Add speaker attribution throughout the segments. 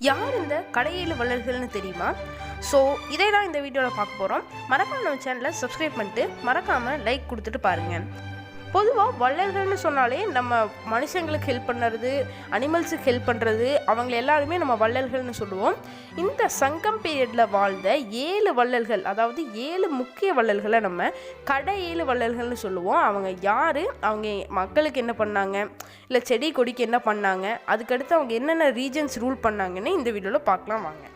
Speaker 1: யார் இந்த கடையில் வளர்கள்னு தெரியுமா? ஸோ இதே தான் இந்த வீடியோவில் பார்க்க போகிறோம் மறக்காம நம்ம சேனலை சப்ஸ்கிரைப் பண்ணிட்டு மறக்காமல் லைக் கொடுத்துட்டு பாருங்கள் பொதுவாக வள்ளல்கள்னு சொன்னாலே நம்ம மனுஷங்களுக்கு ஹெல்ப் பண்ணுறது அனிமல்ஸுக்கு ஹெல்ப் பண்ணுறது அவங்கள எல்லாருமே நம்ம வள்ளல்கள்னு சொல்லுவோம். இந்த சங்கம் பீரியடில் வாழ்ந்த ஏழு வள்ளல்கள் அதாவது ஏழு முக்கிய வள்ளல்களை நம்ம கடை ஏழு வள்ளல்கள்னு சொல்லுவோம். அவங்க யார்? அவங்க மக்களுக்கு என்ன பண்ணாங்க? இல்லை செடி கொடிக்கு என்ன பண்ணாங்க? அதுக்கடுத்து அவங்க என்னென்ன ரீஜன்ஸ் ரூல் பண்ணாங்கன்னு இந்த வீடியோவில் பார்க்கலாம் வாங்க.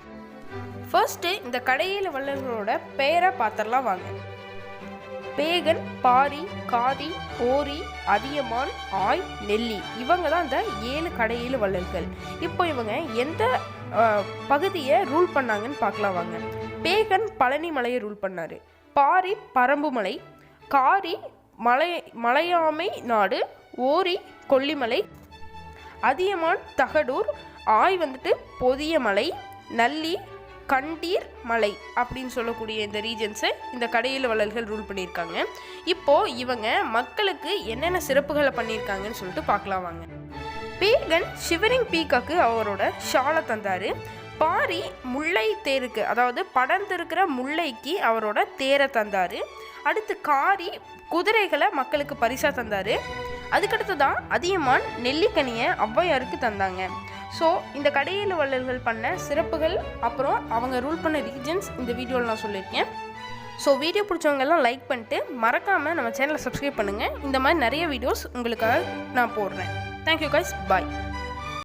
Speaker 1: ஃபர்ஸ்ட்டு இந்த கடையில் வள்ளல்களோட பெயரை பார்த்துடலாம் வாங்க. பேகன் பாரி காதி ஓரி அதியமான் ஆய் நெல்லி. இவங்க தான் இந்த ஏழு கடையில் வள்ளல்கள். இப்போ இவங்க எந்த பகுதியை ரூல் பண்ணாங்கன்னு பார்க்கலாம் வாங்க. பேகன் பழனி மலையை ரூல் பண்ணார். பாரி பரம்புமலை காரி மலை மலையாமை நாடு. ஓரி கொல்லிமலை. அதியமான் தகடூர். ஆய் வந்துட்டு பொதிய மலை. நல்லி கண்டீர் மலை அப்படின்னு சொல்லக்கூடிய இந்த ரீஜன்ஸை இந்த கடையில் வள்ளல்கள் ரூல் பண்ணியிருக்காங்க. இப்போது இவங்க மக்களுக்கு என்னென்ன சிறப்புகளை பண்ணியிருக்காங்கன்னு சொல்லிட்டு பார்க்கலாம் வாங்க. பீகன் ஷிவரிங் பீக்காக்கு அவரோட ஷாலை தந்தார். பாரி முல்லை தேருக்கு அதாவது படர்ந்திருக்கிற முல்லைக்கு அவரோட தேரை தந்தார். அடுத்து காரி குதிரைகளை மக்களுக்கு பரிசாக தந்தார். அதுக்கடுத்து தான் அதியமான் நெல்லிக்கனியை ஔவையாருக்கு தந்தாங்க. ஸோ இந்த கடையில் வள்ளல்கள் பண்ண சிறப்புகள் அப்புறம் அவங்க ரூல் பண்ண ரீஜன்ஸ் இந்த வீடியோவில் நான் சொல்லியிருக்கேன். ஸோ வீடியோ பிடிச்சவங்கெல்லாம் லைக் பண்ணிட்டு மறக்காமல் நம்ம சேனலை சப்ஸ்கிரைப் பண்ணுங்கள் இந்த மாதிரி நிறைய வீடியோஸ் உங்களுக்காக நான் போடுறேன். Thank you guys bye